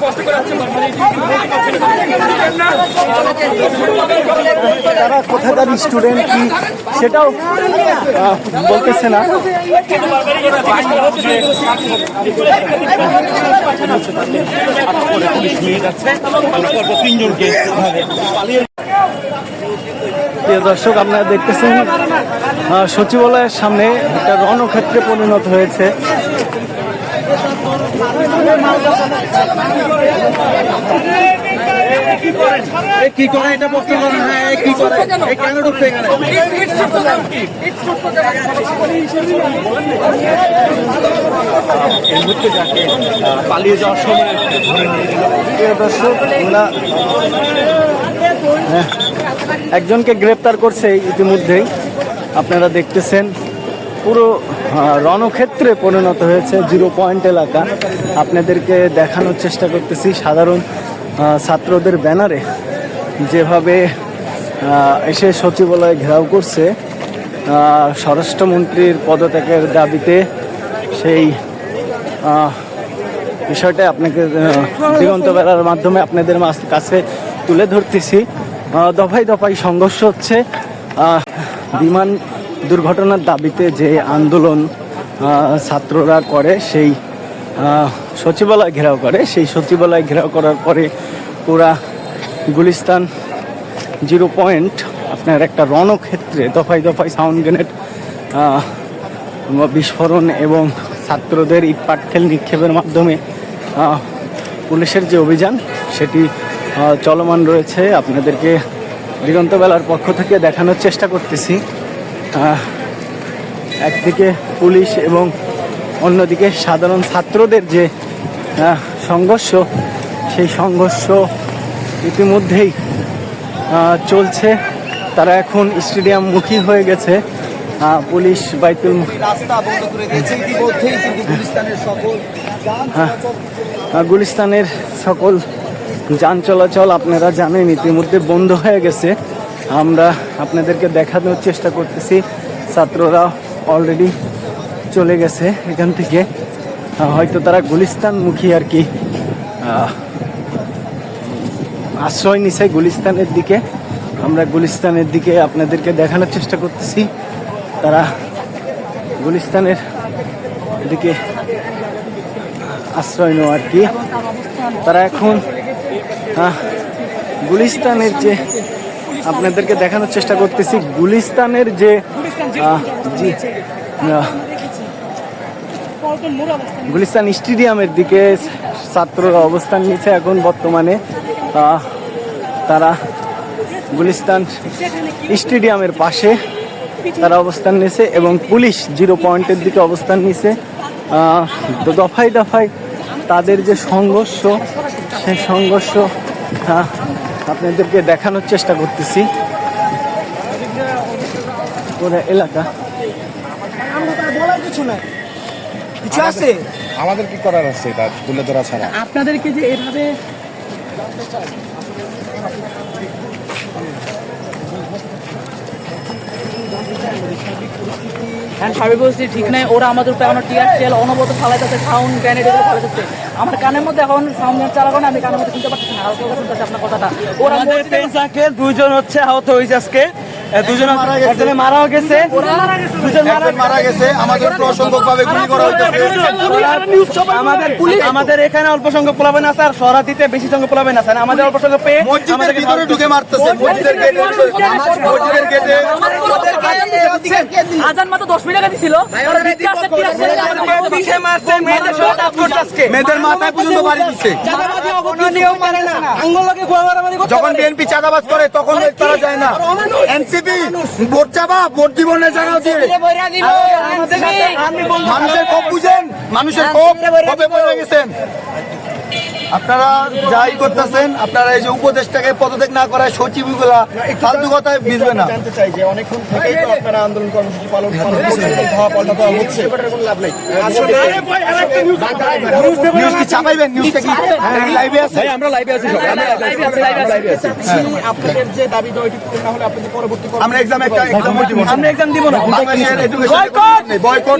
করছি সাধারণ ছাত্রদের এখানে কি করছে তারা কোথাকার স্টুডেন্ট কি সেটাও বলতেছে না। দর্শক, আপনারা দেখতেছেন সচিবালয়ের সামনে একটা রণক্ষেত্রে পরিণত হয়েছে। কি করে? এটা প্রশ্ন করেন হ্যাঁ কি করে? কেন ঢুকছে এখানে? এই মুহূর্তে যাকে পালিয়ে যাওয়ার সময় ধরে নিয়ে গেল। প্রিয় দর্শক হ্যাঁ, একজনকে গ্রেপ্তার করছে ইতিমধ্যেই। আপনারা দেখতেছেন পুরো রণক্ষেত্রে পরিণত হয়েছে জিরো পয়েন্ট এলাকা। আপনাদেরকে দেখানোর চেষ্টা করতেছি সাধারণ ছাত্রদের ব্যানারে। যেভাবে এসে সচিবালয় ঘেরাও করছে স্বরাষ্ট্রমন্ত্রীর পদত্যাগের দাবিতে সেই বিষয়টা আপনাকে দিগন্ত বেলার মাধ্যমে আপনাদের কাছে তুলে ধরতেছি। দফায় দফায় সংঘর্ষ হচ্ছে। বিমান দুর্ঘটনার দাবিতে যে আন্দোলন ছাত্ররা করে সেই সচিবালয় ঘেরাও করে, সেই সচিবালয় ঘেরাও করার পরে পুরা গুলিস্তান জিরো পয়েন্ট, আপনার একটা রণক্ষেত্রে দফায় দফায় সাউন্ড গ্রেনেড বিস্ফোরণ এবং ছাত্রদের ইট পাটকেল নিক্ষেপের মাধ্যমে পুলিশের যে অভিযান, সেটি চলমান রয়েছে। আপনাদেরকে দিগন্তবেলার পক্ষ থেকে দেখানোর চেষ্টা করতেছি। একদিকে পুলিশ এবং অন্যদিকে সাধারণ ছাত্রদের যে সংঘর্ষ সেই সংঘর্ষ ইতিমধ্যেই চলছে। তারা এখন স্টেডিয়ামমুখী হয়ে গেছে। পুলিশ বাইতুল রাস্তা বন্ধ করে দিয়েছে ইতিমধ্যেই কিন্তু গুলিস্তানের সকল হ্যাঁ, গুলিস্তানের সকল যান চলাচল আপনারা জানেন ইতিমধ্যে বন্ধ হয়ে গেছে। আমরা আপনাদেরকে দেখানোর চেষ্টা করতেছি। ছাত্ররা অলরেডি চলে গেছে এখান থেকে। হয়তো তারা গুলিস্তানমুখী আর কি। আশ্রয় নিছে গুলিস্তানের দিকে। আমরা গুলিস্তানের দিকে আপনাদেরকে দেখানোর চেষ্টা করতেছি। তারা গুলিস্তানের দিকে আশ্রয় নেওয়া আর কি। তারা এখন গুলিস্তানের যে আপনাদেরকে দেখানোর চেষ্টা করতেছি। গুলিস্তানের যে গুলিস্তান স্টেডিয়ামের দিকে ছাত্ররা অবস্থান নিচ্ছে এখন বর্তমানে। তারা গুলিস্তান স্টেডিয়ামের পাশে তারা অবস্থান নিয়েছে এবং পুলিশ জিরো পয়েন্টের দিকে অবস্থান নিয়েছে। তো দফায় দফায় তাদের যে সংঘর্ষ সেই সংঘর্ষ আপনাদেরকে দেখানোর চেষ্টা করতেছি। পুরো এলাকা। বলার কিছু নাই কিছু আছে? আমাদের কি করার আছে এটা তুলে ধরা ছাড়া? আপনাদেরকে যে এভাবে হ্যাঁ সার্বিক পরিস্থিতি ঠিক নাই ওরা আমাদের উপরে আমার টিয়ার তেল অনবরত ফালাইতেছে সাউন্ড গ্রেনেড এগুলো ফালাইতেছে। আমার কানের মধ্যে এখন সাউন্ড চালাবো না আমি কানের মধ্যে শুনতে পাচ্ছি না হালকা করে শুনতেছি আপনার কথাটা। ওরা দুইজন হচ্ছে আহত হয়েছে আজকে। দুজন একজনে মারাও গেছে। দুজন মারা মারা গেছে। আমাদের অসংখ্য গুলি করা হইতেছে। আমাদের পুলিশ আমাদের এখানে অল্প সংখ্যক পোলাবেন আছে আর সরাতিতে বেশি সংখ্যক পোলাবেন আছে। আমাদের অল্প সংখ্যক পেয়ে মসজিদের ভিতরে ঢুকে মারতেছে। মসজিদের গেটে মসজিদের গেটে আজান মাত্র দশ মিনিট আগে দিছিল। ওরা দেখতে আসছে টিয়ার তেল মেয়েদের পিছে মারছে মেয়েদের সহ টাচ করছে আজকে। মেয়েদের মাথায় পর্যন্ত বাড়ি দিচ্ছে। আঙ্গুলকে খোয়া মারামারি করতে যখন বিএনপি চাঁদাবাজ করে তখন তারা যায় না। এনসিপি ভোট চাবা ভোট দিব না জানাও দিয়ে। মানুষের কোপ বুঝেন মানুষের কোপ কবে বলে গেছেন? আপনারা যাই করতেছেন আপনারা এই যে উপদেশটাকে পদত্যাগ না করায় সচিবগুলা ফালতু কথায় ভিজবে না। জানতে চাই যে অনেকক্ষণ থেকেই তো আপনারা আন্দোলন কর্মসূচি পালন হচ্ছে। আমরা লাইভে আছি সবাই আমরা লাইভে আছি লাইভে আছি। আপনাদের যে দাবি দেওয়া এটি পূরণ না হলে আপনাদের পরবর্তী এক্সাম একটা দিব আমরা এক্সাম দিব না। এডুকেশন বয়কট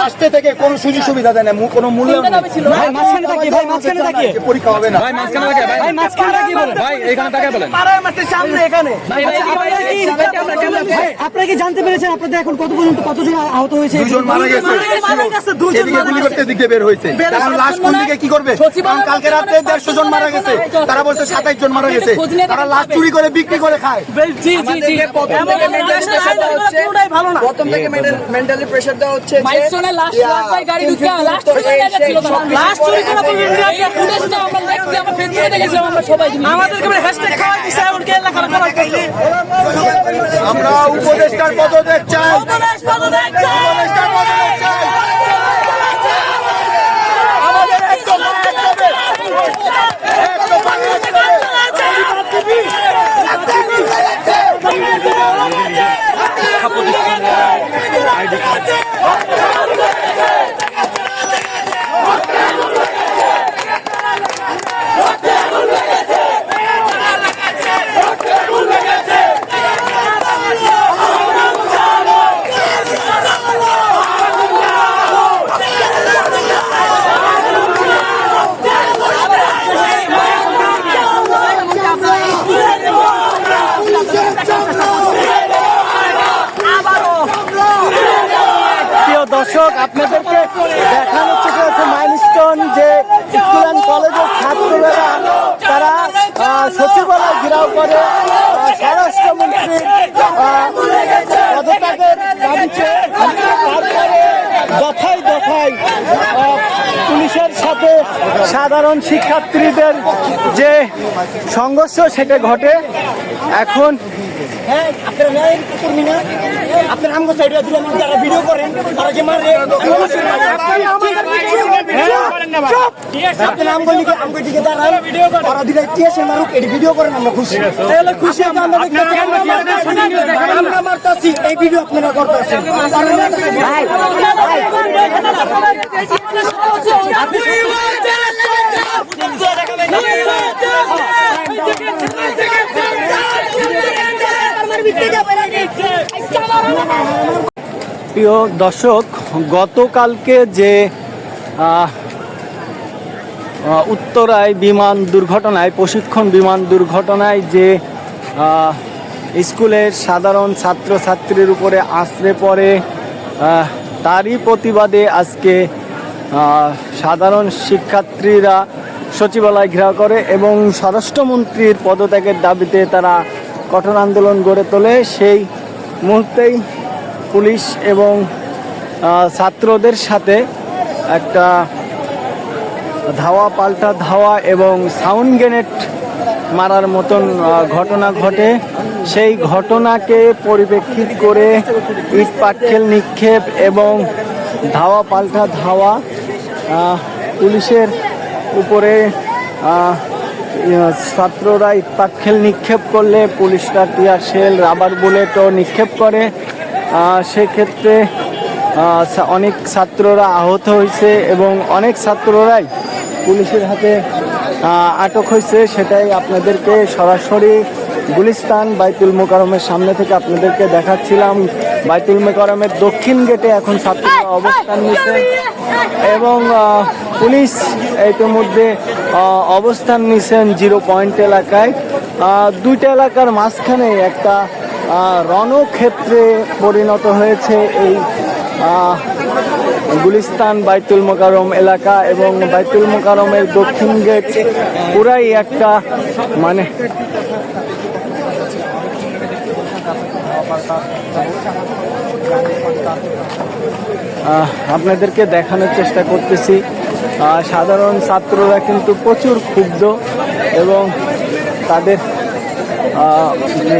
ফার্স্টে থেকে কোনো সুযোগ সুবিধা দেয় না কোনো মূল্য তিনটা দাবি ছিল। ভাই মাঝখানে থাকি ভাই মাঝখানে থাকি। পরীক্ষা হবে না। ভাই মাঝখানে থাকে ভাই ভাই মাঝখানে থাকি বলেন। ভাই এখানে থাকে বলেন। সামনে এখানে। ভাই, ভাই, ভাই, ভাই, ভাই, আপনারা কি জানতে পেরেছেন আপনাদের এখন কত পর্যন্ত কতজন আহত হয়েছে? দুজন মারা গেছে। এদিকে গুলি করতে এদিকে বের হয়েছে। এখন লাস্ট কোন দিকে কি করবে? কারণ কালকে রাতে দেড়শো জন মারা গেছে। তারা বলছে সাতাইশ জন মারা গেছে। তারা লাস্ট চুরি করে বিক্রি করে খায়। জি জি জি। পুরোটাই ভালো না প্রথম থেকে মেন্টালি প্রেসার দেওয়া হচ্ছে লাস্ট লাস্ট ভাই গাড়ি ঢুকে লাস্ট করে গেছিল লাস্ট চুরি করে নিয়ে আমরা দেখছি আমরা ফেসবুকে দেখেছিলাম আমরা সবাই আমাদেরকে হ্যাশট্যাগ খাওয়াই দিছে এমন কে লেখা লেখা করছে আমরা উপদেষ্টার পদত্যাগ চাই। উপদেষ্টার পদত্যাগ চাই আমাদের একদম একদম প্রিয় দর্শক আপনাদেরকে দেখানো চেষ্টা হচ্ছে মাইলস্টোন যে স্কুল অ্যান্ড কলেজের ছাত্ররা, তারা সচিবালয় ঘেরাও করে পদত্যাগের দাবিতে দফায় দফায় পুলিশের সাথে সাধারণ শিক্ষার্থীদের যে সংঘর্ষ, সেটা ঘটে। এখন হ্যাঁ আপনারা ন্যায় কর্মী না আপনারা আমগো সাইডে দিলে যারা ভিডিও করেন তারা যে মারে আপনারা আমগো দিকে আমগো দিকে দাঁড়ান। ওরা দিলে কি মারুক এটি ভিডিও করেন আমরা খুশি। তাহলে খুশি আমরা আমরা দেখতেছি আমরা মারতাছি এই ভিডিও আপনারা করতেছেন। প্রিয় দর্শক, গতকালকে যে উত্তরায় বিমান দুর্ঘটনায়, প্রশিক্ষণ বিমান দুর্ঘটনায় যে স্কুলের সাধারণ ছাত্রছাত্রীর উপরে আশ্রে পড়ে তারই প্রতিবাদে আজকে সাধারণ শিক্ষার্থীরা সচিবালয় ঘেরাও করে এবং স্বরাষ্ট্রমন্ত্রীর পদত্যাগের দাবিতে তারা কঠোর আন্দোলন গড়ে তোলে। সেই মুহূর্তেই পুলিশ এবং ছাত্রদের সাথে একটা ধাওয়া পাল্টা ধাওয়া এবং সাউন্ড গ্রেনেড মারার মতন ঘটনা ঘটে। সেই ঘটনাকে পরিপ্রেক্ষিত করে ইট নিক্ষেপ এবং ধাওয়া পাল্টা ধাওয়া পুলিশের উপরে ছাত্ররা ইট নিক্ষেপ করলে পুলিশরা টিয়ার সেল রাবার বুলেটও নিক্ষেপ করে। সেক্ষেত্রে অনেক ছাত্ররা আহত হয়েছে এবং অনেক ছাত্ররাই পুলিশের হাতে আটক হয়েছে। সেটাই আপনাদেরকে সরাসরি গুলিস্তান বাইতুল মোকারমের সামনে থেকে আপনাদেরকে দেখাচ্ছিলাম। বাইতুল মোকারমের দক্ষিণ গেটে এখন ছাত্ররা অবস্থান নিয়েছে। এবং পুলিশ ইতিমধ্যে অবস্থান নিয়েছেন জিরো পয়েন্ট এলাকায়। দুইটা এলাকার মাঝখানে একটা রণক্ষেত্রে পরিণত হয়েছে এই গুলিস্তান বাইতুল মোকারম এলাকা এবং বাইতুল মোকারমের দক্ষিণ গেট পুরাই একটা মানে আপনাদেরকে দেখানোর চেষ্টা করতেছি। সাধারণ ছাত্ররা কিন্তু প্রচুর ক্ষুব্ধ এবং তাদের যে